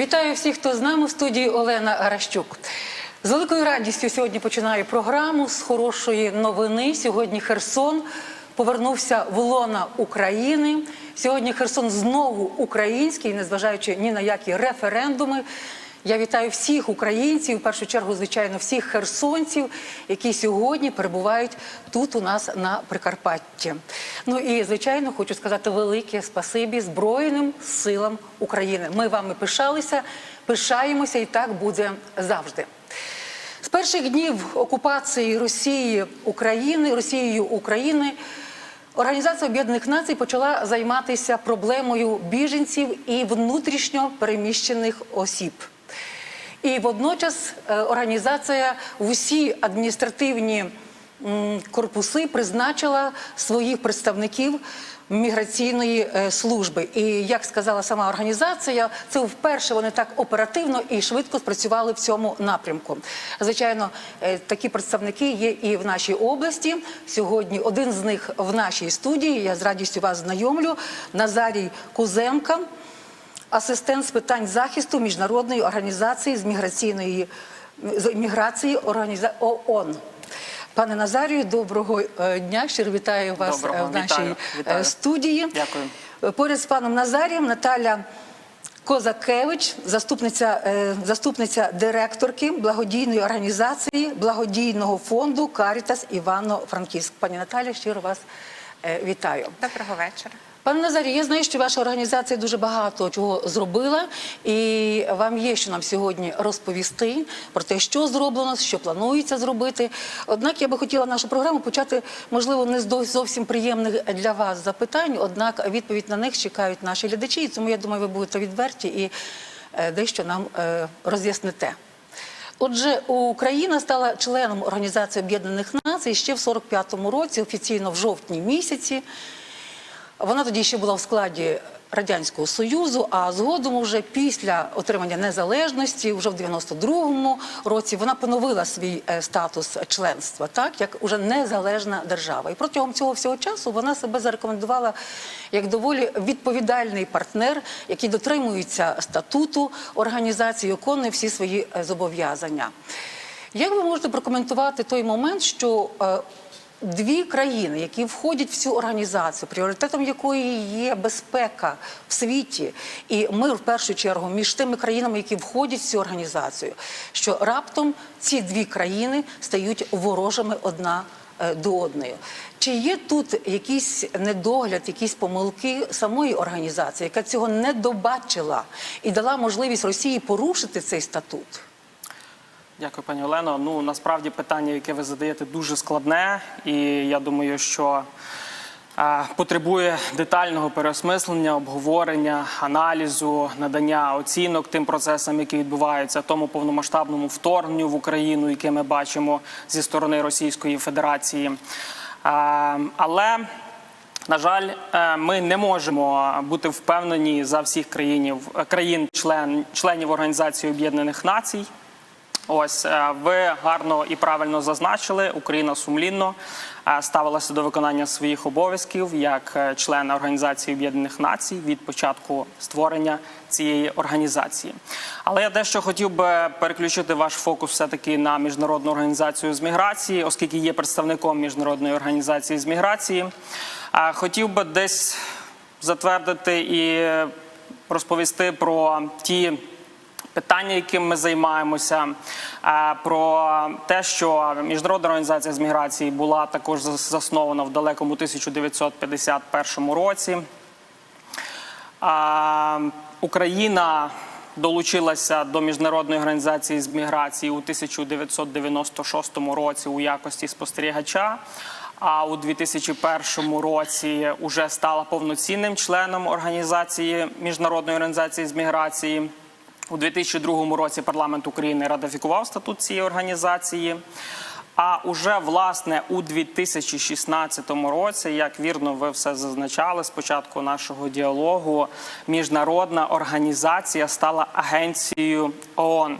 Вітаю всіх, хто з нами в студії Олена Гаращук. З великою радістю сьогодні починаю програму з хорошої новини. Сьогодні Херсон повернувся в лона України. Сьогодні Херсон знову український, незважаючи ні на які референдуми. Я вітаю всіх українців, в першу чергу, звичайно, всіх херсонців, які сьогодні перебувають тут у нас на Прикарпатті. Ну і звичайно, хочу сказати велике спасибі Збройним силам України. Ми вами пишалися, пишаємося, і так буде завжди. З перших днів окупації Росії України Росією України Організація Об'єднаних Націй почала займатися проблемою біженців і внутрішньо переміщених осіб. І водночас е, організація в усі адміністративні корпуси призначила своїх представників міграційної е, служби. І як сказала сама організація, це вперше вони так оперативно і швидко спрацювали в цьому напрямку. Звичайно, е, такі представники є і в нашій області. Сьогодні один з них в нашій студії. Я з радістю вас знайомлю. Назарій Куземка асистент з питань захисту міжнародної організації з міграційної з міграції організа... ООН. Пане Назарію, доброго е, дня. Щиро вітаю вас Доброго, е, в нашій вітаю, е, вітаю. студії. Дякую. Поряд з паном Назарієм Наталя Козакевич, заступниця, заступниця директорки благодійної організації благодійного фонду Карітас Івано-Франківськ. Пані Наталя, щиро вас вітаю. Доброго вечора. Пане Назарі, я знаю, що ваша організація дуже багато чого зробила, і вам є що нам сьогодні розповісти про те, що зроблено, що планується зробити. Однак я би хотіла нашу програму почати, можливо, не з зовсім приємних для вас запитань, однак відповідь на них чекають наші глядачі. І тому я думаю, ви будете відверті і е, дещо нам е, роз'ясните. Отже, Україна стала членом Організації Об'єднаних Націй ще в 45-му році, офіційно в жовтні місяці. Вона тоді ще була в складі Радянського Союзу, а згодом, уже після отримання незалежності, вже в 92-му році, вона поновила свій е, статус членства, так як уже незалежна держава. І протягом цього всього часу вона себе зарекомендувала як доволі відповідальний партнер, який дотримується статуту організації, виконує всі свої е, зобов'язання. Як ви можете прокоментувати той момент, що е, дві країни, які входять в цю організацію, пріоритетом якої є безпека в світі і мир в першу чергу між тими країнами, які входять в цю організацію, що раптом ці дві країни стають ворожими одна е, до одної. Чи є тут якийсь недогляд, якісь помилки самої організації, яка цього не добачила і дала можливість Росії порушити цей статут? Дякую, пані Олено. Ну насправді питання, яке ви задаєте, дуже складне, і я думаю, що е, потребує детального переосмислення, обговорення, аналізу, надання оцінок тим процесам, які відбуваються, тому повномасштабному вторгненню в Україну, яке ми бачимо зі сторони Російської Федерації. Е, але на жаль, е, ми не можемо бути впевнені за всіх країнів країн, член членів Організації Об'єднаних Націй. Ось е, ви гарно і правильно зазначили, Україна сумлінно е, ставилася до виконання своїх обов'язків як е, члена Організації Об'єднаних Націй від початку створення цієї організації. Але я дещо хотів би переключити ваш фокус все таки на міжнародну організацію з міграції, оскільки є представником міжнародної організації з міграції. Хотів би десь затвердити і розповісти про ті питання, яким ми займаємося, е, про те, що міжнародна організація з міграції була також зас- заснована в далекому 1951 році. Україна долучилася до міжнародної організації з міграції у 1996 році у якості спостерігача. А у 2001 році вже стала повноцінним членом організації міжнародної організації з міграції. У 2002 році парламент України ратифікував статут цієї організації. А уже власне у 2016 році, як вірно ви все зазначали з початку нашого діалогу, міжнародна організація стала агенцією ООН.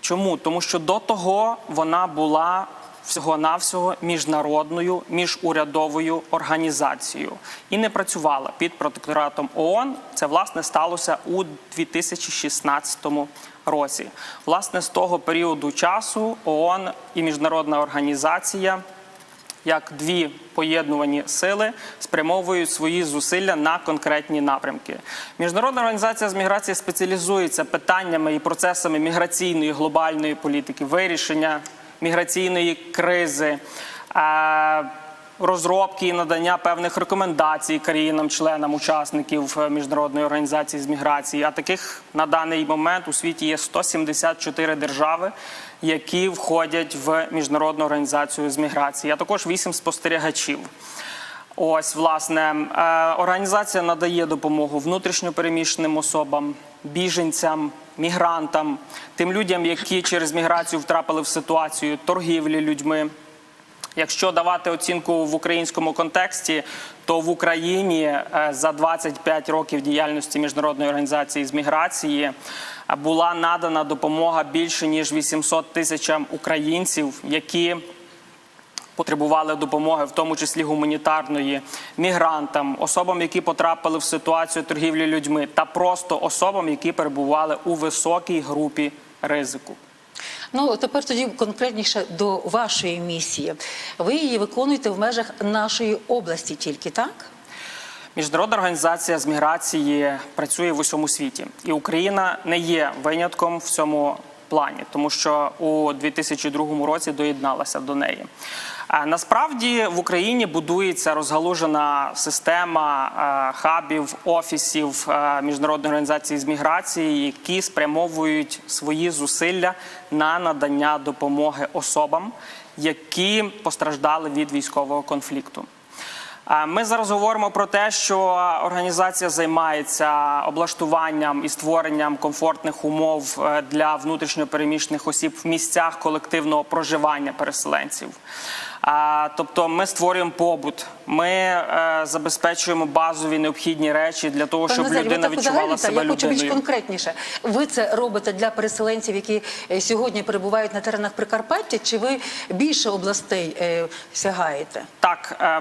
Чому? Тому що до того вона була всього-навсього міжнародною міжурядовою організацією і не працювала під протекторатом ООН. Це власне сталося у 2016 році. Власне, з того періоду часу ООН і міжнародна організація як дві поєднувані сили спрямовують свої зусилля на конкретні напрямки. Міжнародна організація з міграції спеціалізується питаннями і процесами міграційної глобальної політики, вирішення міграційної кризи. Розробки і надання певних рекомендацій країнам-членам учасників е, міжнародної організації з міграції. А таких на даний момент у світі є 174 держави, які входять в міжнародну організацію з міграції, а також 8 спостерігачів. Ось власне е, організація надає допомогу внутрішньопереміщеним особам, біженцям, мігрантам, тим людям, які через міграцію втрапили в ситуацію торгівлі людьми. Якщо давати оцінку в українському контексті, то в Україні е, за 25 років діяльності міжнародної організації з міграції е, була надана допомога більше ніж 800 тисячам українців, які потребували допомоги, в тому числі гуманітарної, мігрантам, особам, які потрапили в ситуацію торгівлі людьми, та просто особам, які перебували у високій групі ризику. Ну тепер тоді конкретніше до вашої місії. Ви її виконуєте в межах нашої області тільки так? Міжнародна організація з міграції працює в усьому світі, і Україна не є винятком в цьому плані, тому що у 2002 році доєдналася до неї. Насправді в Україні будується розгалужена система е, хабів, офісів е, міжнародної організації з міграції, які спрямовують свої зусилля на надання допомоги особам, які постраждали від військового конфлікту. Е, Ми зараз говоримо про те, що організація займається облаштуванням і створенням комфортних умов е, для внутрішньопереміщених осіб в місцях колективного проживання переселенців. Тобто ми створюємо побут, ми е, забезпечуємо базові необхідні речі для того, щоб Назарій, людина відчувала себе Я хочу більш конкретніше. Ви це робите для переселенців, які е, сьогодні перебувають на теренах Прикарпаття, чи ви більше областей е, сягаєте? Так, е,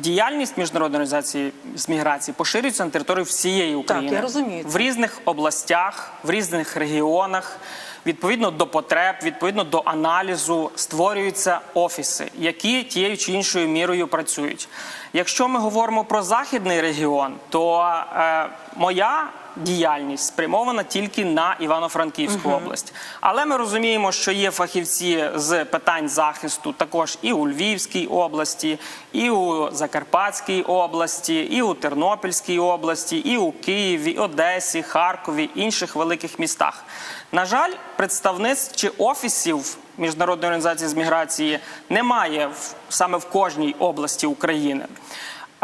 діяльність міжнародної організації з міграції поширюється на територію всієї України. я розумію це. В різних областях, в різних регіонах. Відповідно до потреб, відповідно до аналізу, створюються офіси, які тією чи іншою мірою працюють. Якщо ми говоримо про західний регіон, то е, моя діяльність спрямована тільки на Івано-Франківську область. Але ми розуміємо, що є фахівці з питань захисту також і у Львівській області, і у Закарпатській області, і у Тернопільській області, і у Києві, Одесі, Харкові, інших великих містах. На жаль, представництв чи офісів міжнародної організації з міграції немає в, саме в кожній області України.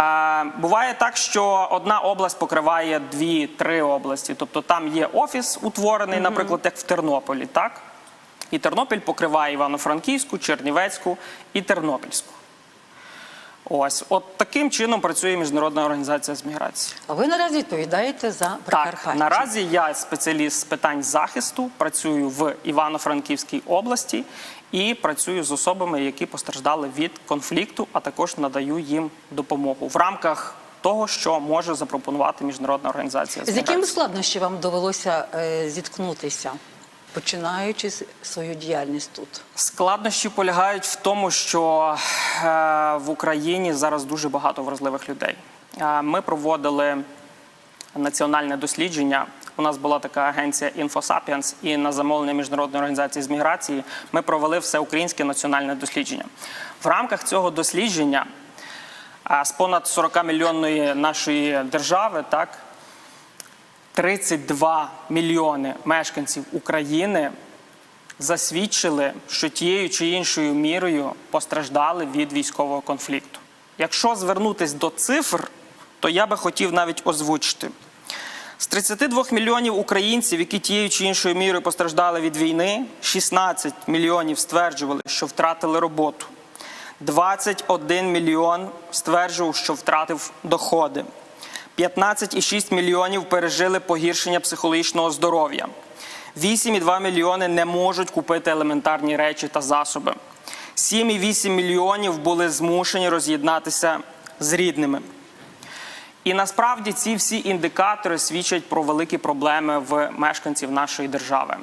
Е, Буває так, що одна область покриває дві-три області. Тобто там є офіс утворений, наприклад, як в Тернополі, так? І Тернопіль покриває Івано-Франківську, Чернівецьку і Тернопільську. Ось, от таким чином працює міжнародна організація з міграції. А ви наразі відповідаєте за Прикарпаття. Так, наразі я спеціаліст з питань захисту, працюю в Івано-Франківській області і працюю з особами, які постраждали від конфлікту, а також надаю їм допомогу в рамках того, що може запропонувати міжнародна організація. З якими складнощами вам довелося е, зіткнутися, починаючи свою діяльність тут? Складнощі полягають в тому, що е, в Україні зараз дуже багато вразливих людей. Е, Ми проводили національне дослідження. У нас була така агенція InfoSapiens, і на замовлення міжнародної організації з міграції ми провели всеукраїнське національне дослідження. В рамках цього дослідження а, з понад 40 мільйонної нашої держави, так 32 мільйони мешканців України засвідчили, що тією чи іншою мірою постраждали від військового конфлікту. Якщо звернутись до цифр, то я би хотів навіть озвучити. З 32 мільйонів українців, які тією чи іншою мірою постраждали від війни, 16 мільйонів стверджували, що втратили роботу. 21 мільйон стверджував, що втратив доходи. 15,6 мільйонів пережили погіршення психологічного здоров'я. 8,2 мільйони не можуть купити елементарні речі та засоби. 7,8 мільйонів були змушені роз'єднатися з рідними. І насправді ці всі індикатори свідчать про великі проблеми в мешканців нашої держави.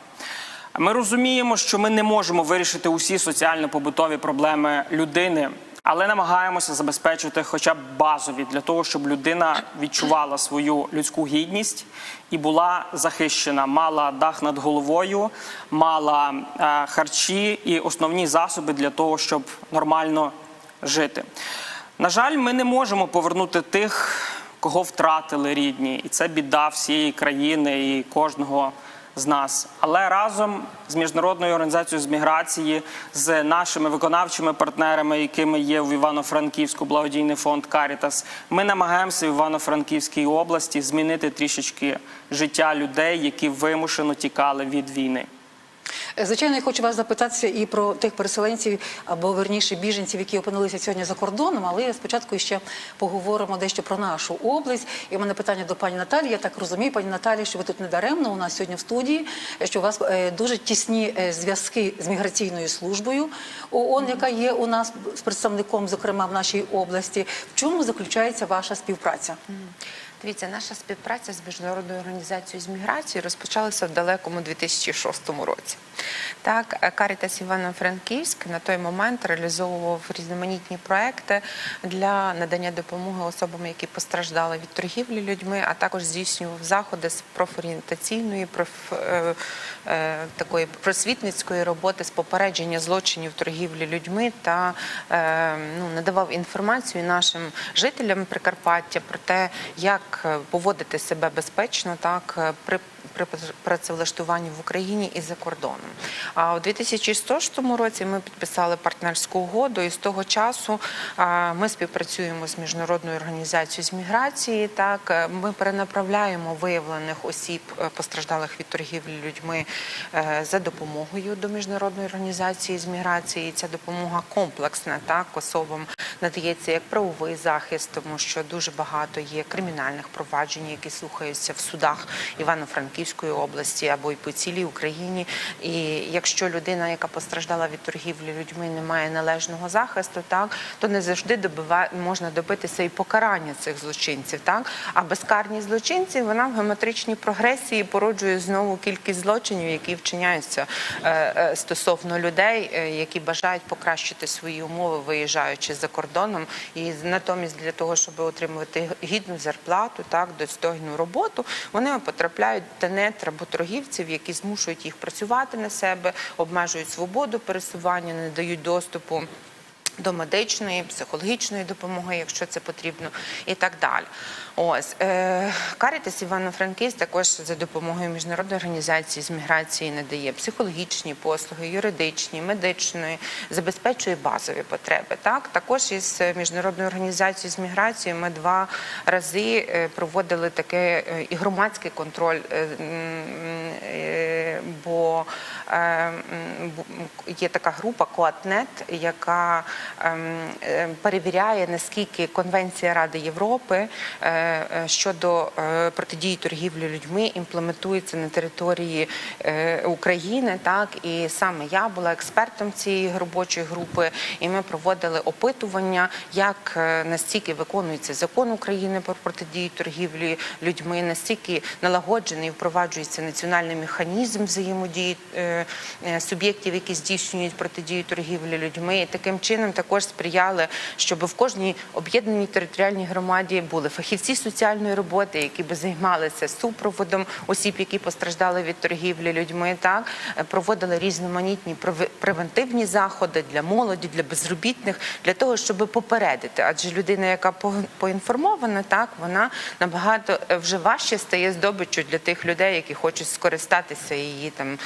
Ми розуміємо, що ми не можемо вирішити усі соціально-побутові проблеми людини, але намагаємося забезпечити хоча б базові для того, щоб людина відчувала свою людську гідність і була захищена, мала дах над головою, мала е, харчі і основні засоби для того, щоб нормально жити. На жаль, ми не можемо повернути тих, кого втратили рідні, і це біда всієї країни і кожного з нас. Але разом з міжнародною організацією з міграції, з нашими виконавчими партнерами, якими є в Івано-Франківську благодійний фонд Карітас, ми намагаємося в Івано-Франківській області змінити трішечки життя людей, які вимушено тікали від війни. Е, Звичайно, я хочу вас запитатися і про тих переселенців або верніше біженців, які опинилися сьогодні за кордоном. Але спочатку ще поговоримо дещо про нашу область. І в мене питання до пані Наталі. Я так розумію, пані Наталі, що ви тут не даремно у нас сьогодні в студії, що у вас е, дуже тісні е, зв'язки з міграційною службою ООН, яка є у нас з представником, зокрема в нашій області. В чому заключається ваша співпраця? Дивіться, наша співпраця з міжнародною організацією з міграції розпочалася в далекому 2006 році. Так, Карітас Івано-Франківськ на той момент реалізовував різноманітні проекти для надання допомоги особам, які постраждали від торгівлі людьми, а також здійснював заходи з профорієнтаційної, проф, е, е, такої просвітницької роботи з попередження злочинів торгівлі людьми та е, ну, надавав інформацію нашим жителям Прикарпаття про те, як е, поводити себе безпечно, так е, при працевлаштуванні в Україні і за кордоном. А у 2006 році ми підписали партнерську угоду, і з того часу ми співпрацюємо з міжнародною організацією з міграції. Так е, ми перенаправляємо виявлених осіб е, постраждалих від торгівлі людьми е, за допомогою до міжнародної організації з міграції. Ця допомога комплексна, так особам надається як правовий захист, тому що дуже багато є кримінальних проваджень, які слухаються в судах Івано-Франківської області або й по цілій Україні. І якщо людина, яка постраждала від торгівлі людьми, не має належного захисту, так то не завжди добива можна добитися і покарання цих злочинців. Так а безкарні злочинці вона в геометричній прогресії породжує знову кількість злочинів, які вчиняються е, е, стосовно людей, е, які бажають покращити свої умови, виїжджаючи за кордоном, і натомість для того, щоб отримувати гідну зарплату, так достойну роботу, вони потрапляють в тенет работоргівців, які змушують їх працювати на себе, обмежують свободу пересування, не дають доступу. До медичної, психологічної допомоги, якщо це потрібно, і так далі. Ось е, Карітас Івано-Франківськ також за допомогою міжнародної організації з міграції надає психологічні послуги, юридичні, медичної, забезпечує базові потреби. Так також із міжнародною організацією з міграції ми два рази е, проводили таке е, і громадський контроль, бо е, є така група Коатнет, яка ем, е, перевіряє наскільки Конвенція Ради Європи е, е, щодо е, протидії торгівлі людьми імплементується на території України. Так і саме я була експертом цієї робочої групи, і ми проводили опитування, як настільки виконується закон України про протидію торгівлі людьми, настільки налагоджений впроваджується національний механізм взаємодії е, е, суб'єктів, які здійснюють протидію торгівлі людьми. І таким чином також сприяли, щоб в кожній об'єднаній територіальній громаді були фахівці соціальної роботи, які би займалися супроводом осіб, які постраждали від торгівлі людьми. Так Е, проводили різноманітні прев- превентивні заходи для молоді, для безробітних, для того, щоб попередити. Адже людина, яка поінформована, так вона набагато вже важче стає здобиччю для тих людей, які хочуть скористатися її там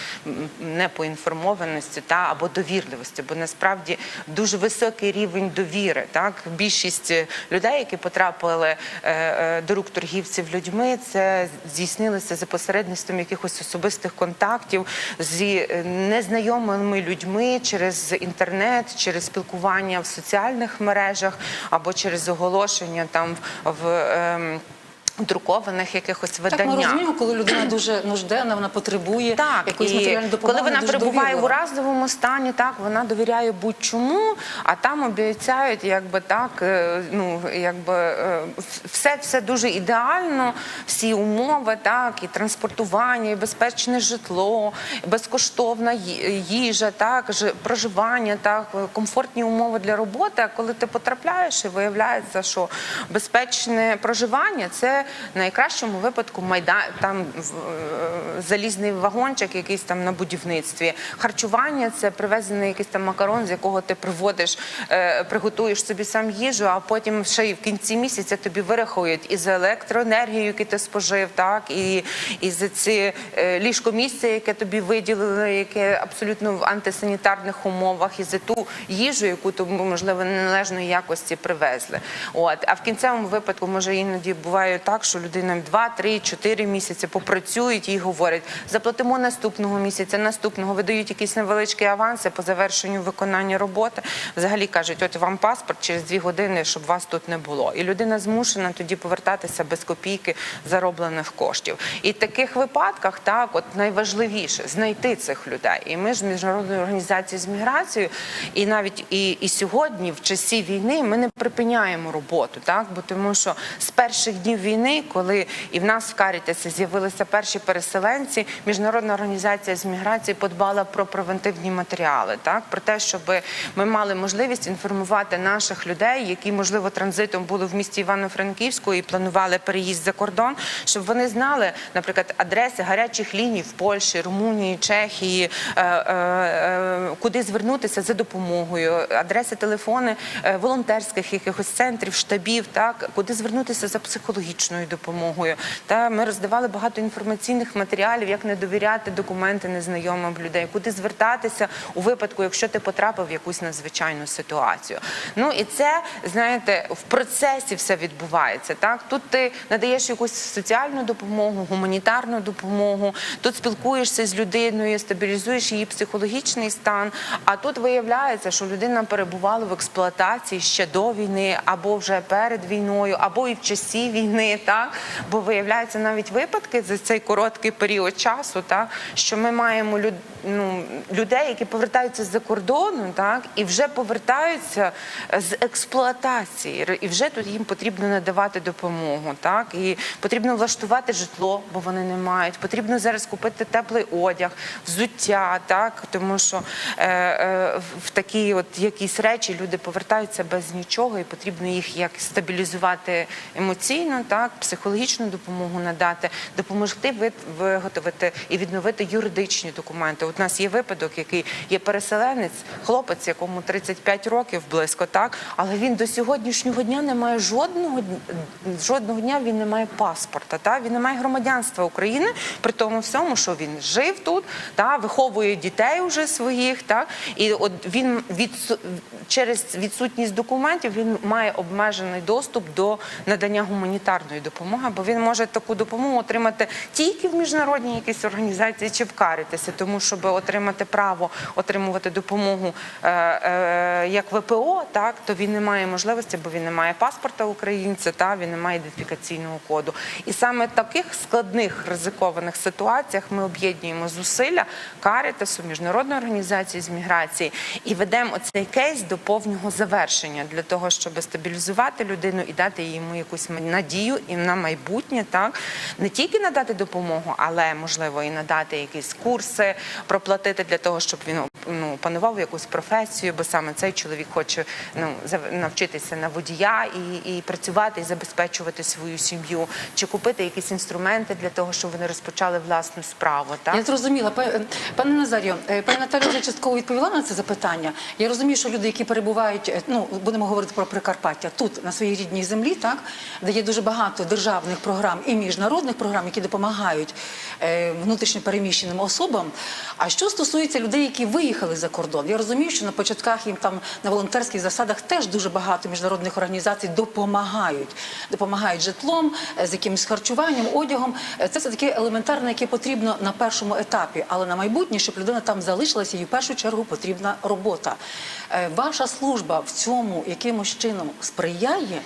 непоінформованості та або довірливості. Бо насправді дуже високий рівень довіри. Так більшість е, людей, які потрапили е, е, до рук торгівців людьми, це здійснилося за посередництвом якихось особистих контактів зі е, незнайомими людьми через інтернет, через спілкування в соціальних мережах або через оголошення там в. ем, друкованих якихось Так ми розуміємо, коли людина дуже нужденна, вона потребує Так, якоїсь матеріальної допомоги. коли вона перебуває в уразливому стані, так вона довіряє будь-чому, а там обіцяють, якби так, е, ну якби е, все, все дуже ідеально, всі умови, так, і транспортування, і безпечне житло, і безкоштовна їжа, так, жи- проживання, так, комфортні умови для роботи. А коли ти потрапляєш і виявляється, що безпечне проживання це найкращому випадку майдан там е, залізний вагончик, якийсь там на будівництві. Харчування це привезений якийсь там макарон, з якого ти приводиш, е, приготуєш собі сам їжу, а потім ще й в кінці місяця тобі вирахують і за електроенергію, яку ти спожив, так і, і за ці е, ліжко місце, яке тобі виділили, яке абсолютно в антисанітарних умовах, і за ту їжу, яку тому можливо неналежної якості привезли. От а в кінцевому випадку може іноді буває так, що людина 2, 3, 4 місяці попрацюють і говорять, заплатимо наступного місяця, наступного видають якісь невеличкі аванси по завершенню виконання роботи. Взагалі кажуть, от вам паспорт через 2 години, щоб вас тут не було. І людина змушена тоді повертатися без копійки зароблених коштів. І в таких випадках так, от найважливіше знайти цих людей. І ми ж міжнародної організації з міграцією, і навіть і, і сьогодні, в часі війни, ми не припиняємо роботу, так бо тому, що з перших днів війни, коли і в нас в Карітасі з'явилися перші переселенці, міжнародна організація з міграції подбала про превентивні матеріали, так? Про те, щоб ми мали можливість інформувати наших людей, які можливо транзитом були в місті Івано-Франківську і планували переїзд за кордон, щоб вони знали, наприклад, адреси гарячих ліній в Польщі, Румунії, Чехії, е, е, е, куди звернутися за допомогою, адреси, телефони волонтерських якихось центрів, штабів, так? Куди звернутися за психологічною допомогою. Та ми роздавали багато інформаційних матеріалів, як не довіряти документи незнайомим людей, куди звертатися у випадку, якщо ти потрапив в якусь надзвичайну ситуацію. Ну і це знаєте, в процесі все відбувається. Так тут ти надаєш якусь соціальну допомогу, гуманітарну допомогу. Тут спілкуєшся з людиною, стабілізуєш її психологічний стан. А тут виявляється, що людина перебувала в експлуатації ще до війни, або вже перед війною, або і в часі війни. Так бо виявляються навіть випадки за цей короткий період часу, так що ми маємо люд, ну, людей, які повертаються з-за кордону, так і вже повертаються з експлуатації, і вже тут їм потрібно надавати допомогу. Так і потрібно влаштувати житло, бо вони не мають. Потрібно зараз купити теплий одяг, взуття, так тому що е, е, в такі от якісь речі люди повертаються без нічого, і потрібно їх як стабілізувати емоційно, так психологічну допомогу надати, допомогти вит- виготовити і відновити юридичні документи. От у нас є випадок, який є переселенець, хлопець, якому 35 років близько, так але він до сьогоднішнього дня не має жодного жодного дня. Він не має паспорта. Та він не має громадянства України, при тому всьому, що він жив тут, та виховує дітей уже своїх. Та і от він від через відсутність документів він має обмежений доступ до надання гуманітарної допомоги, бо він може таку допомогу отримати тільки в міжнародній якійсь організації чи в Карітасі, тому щоб отримати право отримувати допомогу е, е, як ВПО, так то він не має можливості, бо він не має паспорта українця, та він не має ідентифікаційного коду. І саме в таких складних ризикованих ситуаціях ми об'єднуємо зусилля Карітасу, міжнародної організації з міграції і ведемо оцей кейс до повного завершення для того, щоб стабілізувати людину і дати йому якусь надію і на майбутнє, так не тільки надати допомогу, але можливо і надати якісь курси, проплатити для того, щоб він ну панував якусь професію, бо саме цей чоловік хоче ну навчитися на водія і, і працювати і забезпечувати свою сім'ю, чи купити якісь інструменти для того, щоб вони розпочали власну справу. Так Я зрозуміла, пане Назарію, е, пані Наталя вже частково відповіла на це запитання. Я розумію, що люди, які перебувають, е, ну будемо говорити про Прикарпаття, тут на своїй рідній землі, так де є дуже багато державних програм і міжнародних програм, які допомагають е, внутрішньо переміщеним особам. А що стосується людей, які виїхали за кордон, я розумію, що на початках їм там на волонтерських засадах теж дуже багато міжнародних організацій допомагають, допомагають житлом, е, з якимось харчуванням, одягом. Е, Це все таке елементарне, яке потрібно на першому етапі, але на майбутнє, щоб людина там залишилася, їй в першу чергу потрібна робота. Ваша служба в цьому якимось чином сприяє?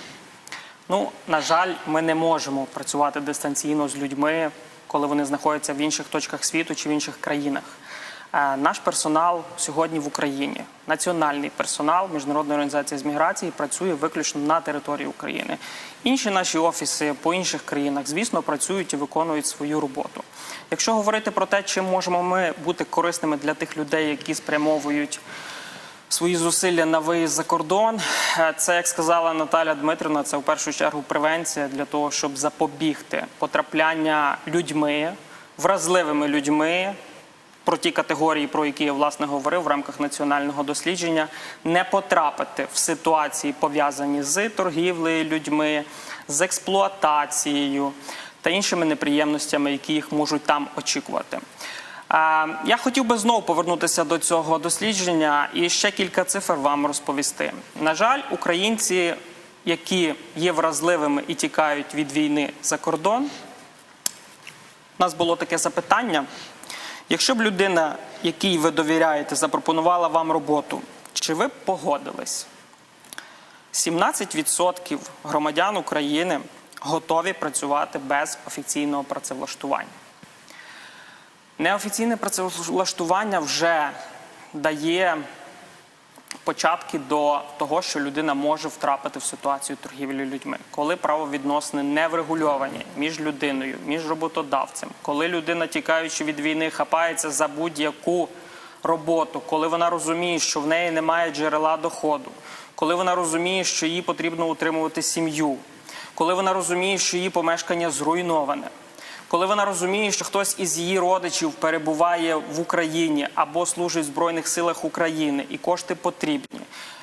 Ну, на жаль, ми не можемо працювати дистанційно з людьми, коли вони знаходяться в інших точках світу чи в інших країнах. Е, Наш персонал сьогодні в Україні, національний персонал Міжнародної організації з міграції працює виключно на території України. Інші наші офіси по інших країнах, звісно, працюють і виконують свою роботу. Якщо говорити про те, чим можемо ми бути корисними для тих людей, які спрямовують свої зусилля на виїзд за кордон. Е, Це, як сказала Наталя Дмитрівна, це в першу чергу превенція для того, щоб запобігти потрапляння людьми, вразливими людьми. Про ті категорії, про які я власне говорив в рамках національного дослідження, не потрапити в ситуації, пов'язані з торгівлею людьми, з експлуатацією та іншими неприємностями, які їх можуть там очікувати. Е, Я хотів би знову повернутися до цього дослідження і ще кілька цифр вам розповісти. На жаль, українці, які є вразливими і тікають від війни за кордон, у нас було таке запитання. Якщо б людина, якій ви довіряєте, запропонувала вам роботу, чи ви б погодились? 17% громадян України готові працювати без офіційного працевлаштування. Неофіційне працевлаштування вже дає початки до того, що людина може втрапити в ситуацію торгівлі людьми, коли правовідносини не врегульовані між людиною, між роботодавцем, коли людина, тікаючи від війни, хапається за будь-яку роботу, коли вона розуміє, що в неї немає джерела доходу, коли вона розуміє, що їй потрібно утримувати сім'ю, коли вона розуміє, що її помешкання зруйноване. Коли вона розуміє, що хтось із її родичів перебуває в Україні або служить в Збройних силах України, і кошти потрібні,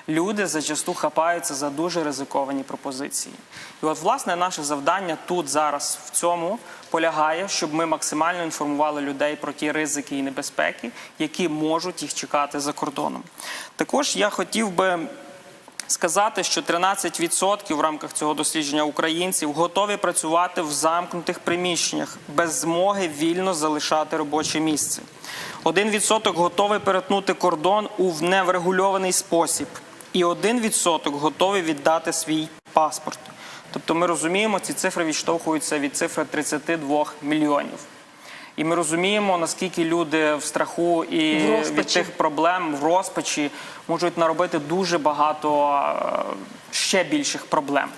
люди зачасту хапаються за дуже ризиковані пропозиції. І от, власне, наше завдання тут зараз в цьому полягає, щоб ми максимально інформували людей про ті ризики і небезпеки, які можуть їх чекати за кордоном. Також я хотів би сказати, що 13% в рамках цього дослідження українців готові працювати в замкнутих приміщеннях без змоги вільно залишати робоче місце. 1% готовий перетнути кордон у неврегульований спосіб, і 1% готовий віддати свій паспорт. Тобто ми розуміємо, ці цифри відштовхуються від цифри 32 мільйонів. І ми розуміємо, наскільки люди в страху і В від тих проблем в розпачі можуть наробити дуже багато е, ще більших проблем.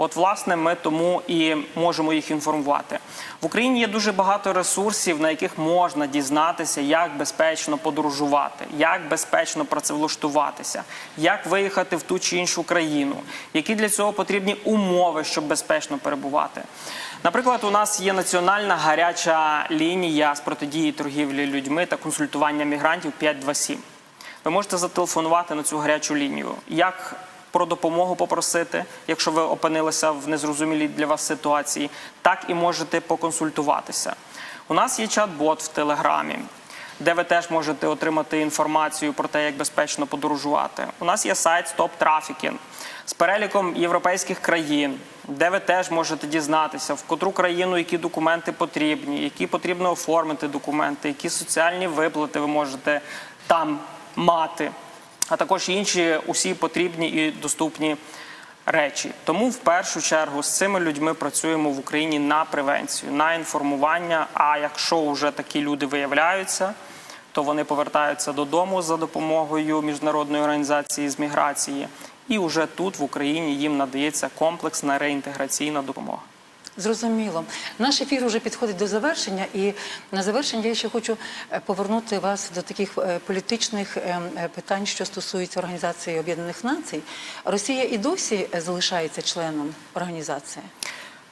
От, власне, ми тому і можемо їх інформувати. В Україні є дуже багато ресурсів, на яких можна дізнатися, як безпечно подорожувати, як безпечно працевлаштуватися, як виїхати в ту чи іншу країну, які для цього потрібні умови, щоб безпечно перебувати. Наприклад, у нас є національна гаряча лінія з протидії торгівлі людьми та консультування мігрантів 527. Ви можете зателефонувати на цю гарячу лінію. Як про допомогу попросити, якщо ви опинилися в незрозумілій для вас ситуації, так і можете поконсультуватися. У нас є чат-бот в Телеграмі, де ви теж можете отримати інформацію про те, як безпечно подорожувати. У нас є сайт Stop Trafficking з переліком європейських країн, де ви теж можете дізнатися, в котру країну які документи потрібні, які потрібно оформити документи, які соціальні виплати ви можете там мати а також інші усі потрібні і доступні речі. Тому в першу чергу з цими людьми працюємо в Україні на превенцію, на інформування. А якщо вже такі люди виявляються, то вони повертаються додому за допомогою міжнародної організації з міграції, і вже тут в Україні їм надається комплексна реінтеграційна допомога. Зрозуміло. Наш ефір вже підходить до завершення, і на завершення я ще хочу е, повернути вас до таких е, політичних е, питань, що стосуються Організації Об'єднаних Націй. Росія і досі залишається членом організації.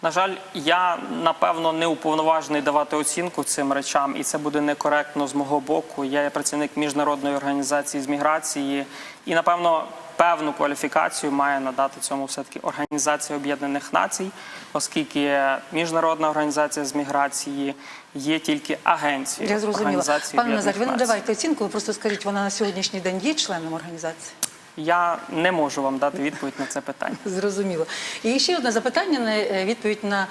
На жаль, я напевно не уповноважений давати оцінку цим речам, і це буде некоректно з мого боку. Я є працівник міжнародної організації з міграції, і напевно певну кваліфікацію має надати цьому все таки Організація Об'єднаних Націй, оскільки міжнародна організація з міграції є тільки агенцією Я зрозуміла. Пане Назар, ви не давайте оцінку, ви просто скажіть, вона на сьогоднішній день є членом організації? Я не можу вам дати відповідь на це питання. Зрозуміло. І ще одне запитання е, відповідь на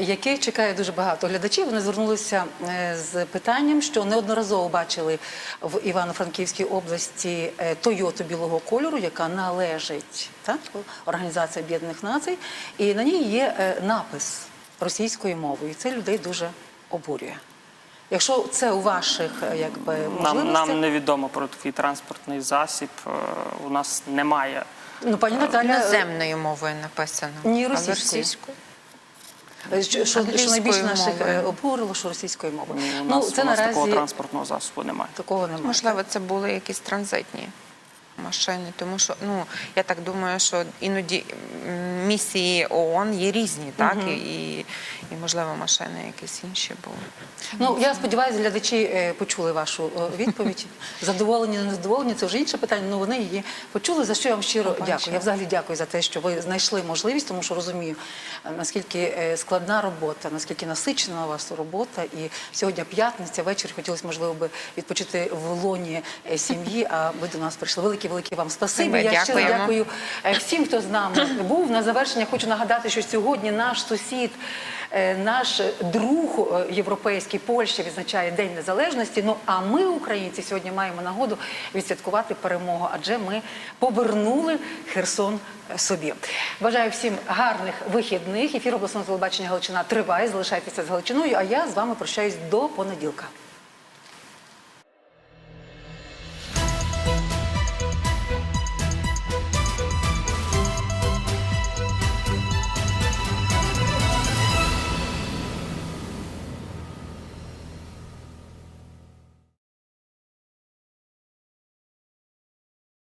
яке чекає дуже багато глядачів. Вони звернулися е, з питанням, що неодноразово бачили в Івано-Франківській області е, Тойоту білого кольору, яка належить так, Організації Об'єднаних Націй, і на ній є е, напис російською мовою. І це людей дуже обурює. Якщо це у ваших е, якби Нам, можливостях, нам невідомо про такий транспортний засіб. Е, У нас немає. ну пані Наталя, е, Іноземною мовою написано. Ні, російською. Що, найбільше наших е, що російською мовою. Ні, у ну, це у нас наразі такого транспортного засобу немає. такого немає. Можливо, це були якісь транзитні машини, тому що ну я так думаю, що іноді місії ООН є різні, так і, і, і можливо машини якісь інші були. Ну я сподіваюся, глядачі е, почули вашу е, відповідь. Задоволені, не задоволені, це вже інше питання. Ну вони її почули. За що я вам щиро Побачимо. дякую. Я взагалі дякую за те, що ви знайшли можливість, тому що розумію, е, наскільки складна робота, наскільки насичена у вас робота. І сьогодні п'ятниця, вечір хотілося, можливо, би відпочити в лоні сім'ї. А ви до нас прийшли. Велике, велике вам спасибі. Я щиро дякую е, всім, хто з нами був. На завершення хочу нагадати, що сьогодні наш сусід, е, наш друг е, європейський Польща відзначає День Незалежності. Ну а ми, українці, сьогодні маємо нагоду відсвяткувати перемогу, адже ми повернули Херсон собі. Бажаю всім гарних вихідних. Ефір обласного телебачення Галичина триває. Залишайтеся з Галичиною. А я з вами прощаюсь до понеділка.